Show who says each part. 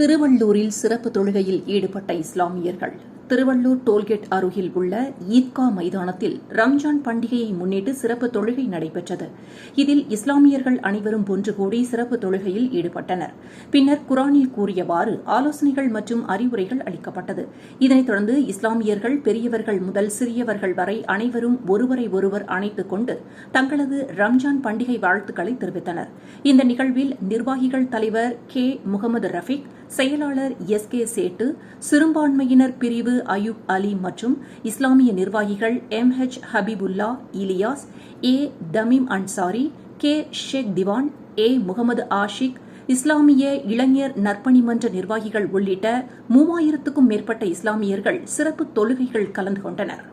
Speaker 1: திருவள்ளூரில் சிறப்பு தொழுகையில் ஈடுபட்ட இஸ்லாமியர்கள். திருவள்ளூர் டோல்கேட் அருகில் உள்ள ஈத்கா மைதானத்தில் ரம்ஜான் பண்டிகையை முன்னிட்டு சிறப்பு தொழுகை நடைபெற்றது. இதில் இஸ்லாமியர்கள் அனைவரும் ஒன்று கூடி சிறப்பு தொழுகையில் ஈடுபட்டனர். பின்னர் குரானில் கூறியவாறு ஆலோசனைகள் மற்றும் அறிவுரைகள் அளிக்கப்பட்டது. இதனைத் தொடர்ந்து இஸ்லாமியர்கள் பெரியவர்கள் முதல் சிறியவர்கள் வரை அனைவரும் ஒருவரை ஒருவர் அணைத்துக் கொண்டு தங்களது ரம்ஜான் பண்டிகை வாழ்த்துக்களை தெரிவித்தனர். இந்த நிகழ்வில் நிர்வாகிகள் தலைவர் கே. முகமது ரஃபீக் செயலாளர் எஸ். கே. சேட்டு சிறுபான்மையினர் பிரிவு அயூப் அலி மற்றும் இஸ்லாமிய நிர்வாகிகள் M H Habibullah Ilyas A Tamim Ansari K Sheikh Diwan A Mohammed Ashiq இஸ்லாமிய இளைஞர் நற்பணி மன்ற நிர்வாகிகள் உள்ளிட்ட மூவாயிரத்துக்கும் மேற்பட்ட இஸ்லாமியர்கள் சிறப்பு தொழுகைகள் கலந்து கொண்டனர்.